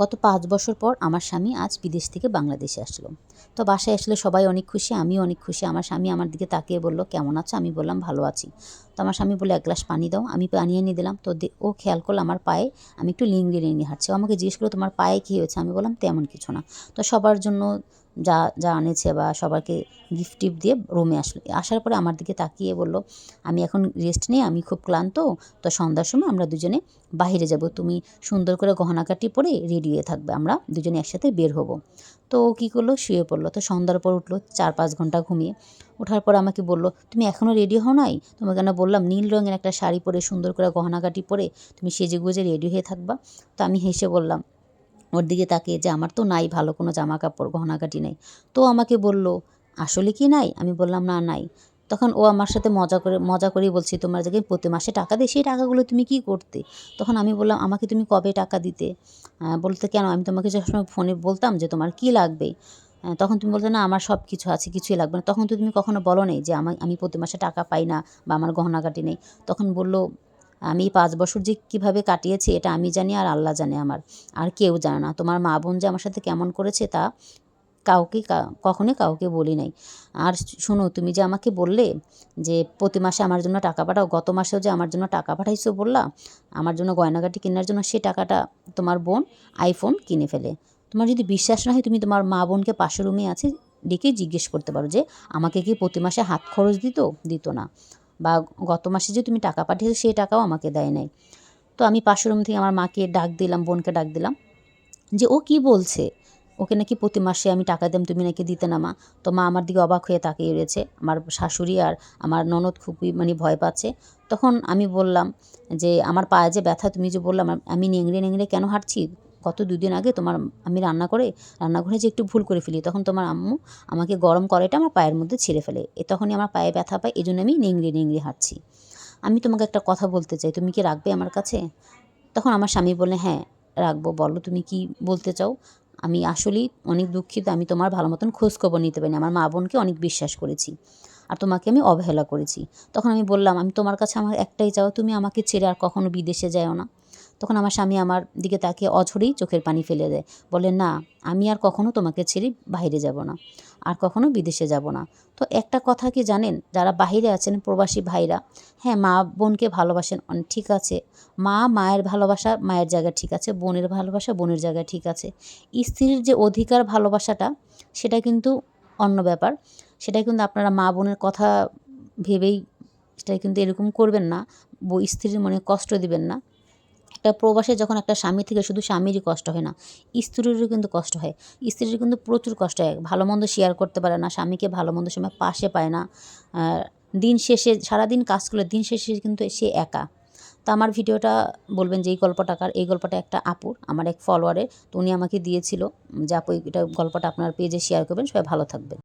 গত পাঁচ বছর পর আমার স্বামী আজ বিদেশ থেকে বাংলাদেশে আসলো। তো বাসায় আসলে সবাই অনেক খুশি, আমিও অনেক খুশি। আমার স্বামী আমার দিকে তাকিয়ে বলল, কেমন আছো? আমি বললাম, ভালো আছি। তো আমার স্বামী বলে এক গ্লাস পানি দাও, আমি পানি এনে দিলাম। তো ও খেয়াল করল আমার পায়ে আমি একটু লিঙ্গি লিঙ্গি হাঁটছি। আমাকে জিজ্ঞেস করল, তোমার পায়ে কী হয়েছে? আমি বললাম, তেমন কিছু না। তো সবার জন্য যা যা আনেছে বা সবাইকে গিফট টিফট দিয়ে রুমে আসলো। আসার পরে আমার দিকে তাকিয়ে বলল, আমি এখন রেস্ট নেই, আমি খুব ক্লান্ত, তো সন্ধ্যার সময় আমরা দুজনে বাইরে যাব। তুমি সুন্দর করে গহনাকাটি পরে রেডি হয়ে থাকবে, আমরা দুজনে একসাথে বের হব। তো ও কী করল, শুয়ে পড়ল। তো সন্ধ্যার পর উঠল চার পাঁচ ঘণ্টা ঘুমিয়ে। ওঠার পর আমাকে বলল, তুমি এখনও রেডি হও নাই? তোমাকে না বললাম, নীল রঙের একটা শাড়ি পরে, সুন্দর করে গহনাকাটি পরে তুমি সেজে গুজে রেডি হয়ে থাকবা। তো আমি হেসে বললাম ওর দিকে তাকিয়ে যে আমার তো নাই ভালো কোনো জামা কাপড় গহনাকাটি নেই। তো আমাকে বলল, আসলে কি নাই? আমি বললাম, না, নাই। তখন ও আমার সাথে মজা করে, মজা করেই বলছি, তোমার জায়গায় প্রতি মাসে টাকা দিই, সেই টাকাগুলো তুমি কি করতে? তখন আমি বললাম, আমাকে তুমি কবে টাকা দিতে? বলতে কেন? আমি তোমাকে যে সময় ফোনে বলতাম যে তোমার কি লাগবে? তখন তুমি বলতে, না, আমার সব কিছু আছে, কিছুই লাগবে না। তখন তো তুমি কখনো বলো নেই যে আমি প্রতি মাসে টাকা পাই না বা আমার গহনাকাটি নেই। তখন বলল আমি পাঁচ বছর যে কীভাবে কাটিয়েছি এটা আমি জানি আর আল্লাহ জানে আমার। আর কেউ জানে না। তোমার মা বোন যে আমার সাথে কেমন করেছে তা কাউকে কখনোই কাউকে বলি নাই। আর শোনো, তুমি যে আমাকে বললে যে প্রতি মাসে আমার জন্য টাকা পাঠাও, গত মাসেও যে আমার জন্য টাকা পাঠাইছো বললা, আমার জন্য গয়নাগাটি কেনার জন্য সে টাকাটা তোমার বোন আইফোন কিনে ফেলে। তোমার যদি বিশ্বাস না হয়, তুমি তোমার মা বোনকে পাশের রুমে আছে ডেকে জিজ্ঞেস করতে পারো যে, আমাকে কি প্রতি মাসে হাত খরচ দিত? দিত না। বা গত মাসে যে তুমি টাকা পাঠিয়েছো সেই টাকাও আমাকে দেয় নাই। তো আমি পাশের রুম থেকে আমার মাকে ডাক দিলাম, বোনকে ডাক দিলাম যে ও কি বলছে? ওকে নাকি প্রতি মাসে আমি টাকা দিলাম তুমি নাকি দিতে না মা তো মা আমার দিকে অবাক হয়ে তাকিয়ে রয়েছে। আমার শাশুড়ি আর আমার ননদ খুবই মানে ভয় পাচ্ছে। তখন আমি বললাম যে, আমার পায়ে যে ব্যথা, তুমি যে বললাম আমি নেংড়ে নেংড়ে কেন হাঁটছি? গত দুদিন আগে তোমার আমি রান্না করে, রান্নাঘরে যে একটু ভুল করে ফেলি, তখন তোমার আম্মু আমাকে গরম কড়াইটা আমার পায়ের মধ্যে ছিঁড়ে ফেলে। এ তখনই আমার পায়ে ব্যথা পায় এই জন্য আমি নেংড়ে নেংড়ে হাঁটছি। আমি তোমাকে একটা কথা বলতে চাই, তুমি কি রাখবে আমার কাছে? তখন আমার স্বামী বলে হ্যাঁ রাখব। বলো তুমি কি বলতে চাও? আমি আসলেই অনেক দুঃখিত, আমি তোমার ভালো মতন খোঁজখবর নিতে পারিনি। আমার মা বোনকে অনেক বিশ্বাস করেছি আর তোমাকে আমি অবহেলা করেছি। তখন আমি বললাম, আমি তোমার কাছে আমার একটাই চাও তুমি আমাকে ছেড়ে আর কখনো বিদেশে যাও না। তখন আমার স্বামী আমার দিকে তাকিয়ে অঝরেই চোখের পানি ফেলে দেয়। বলে না, আমি আর কখনো তোমাকে ছেড়ে বাইরে যাব না, আর কখনো বিদেশে যাব না। তো একটা কথা কি জানেন? যারা বাহিরে আছেন প্রবাসী ভাইরা হ্যাঁ মা বোনকে ভালোবাসেন ঠিক আছে। মা মায়ের ভালোবাসা, মায়ের জায়গায় ঠিক আছে, বোনের ভালোবাসা, বোনের জায়গায় ঠিক আছে। স্ত্রীর যে অধিকার, ভালোবাসাটা, সেটা কিন্তু অন্য ব্যাপার। সেটা কিন্তু আপনারা মা বোনের কথা ভেবেই, সেটা কিন্তু এরকম করবেন না। স্ত্রীর মনে কষ্ট দিবেন না। একটা প্রবাসে যখন একটা স্বামী থেকে শুধু স্বামীরই কষ্ট হয় না, স্ত্রীরও কিন্তু কষ্ট হয়। স্ত্রীর কিন্তু প্রচুর কষ্ট হয়। ভালো মন্দ শেয়ার করতে পারে না, স্বামীকে ভালো মন্দ সময় পাশে পায় না। দিন শেষে, সারাদিন কাজ করলে দিন শেষে কিন্তু সে একা। তো আমার ভিডিওটা বলবেন যে, এই গল্পটাকার এই গল্পটা একটা আপুর, আমার এক ফলোয়ারে তো উনি আমাকে দিয়েছিল যে, আপু, এটা গল্পটা আপনার পেজে শেয়ার করবেন, সবাই ভালো থাকবেন।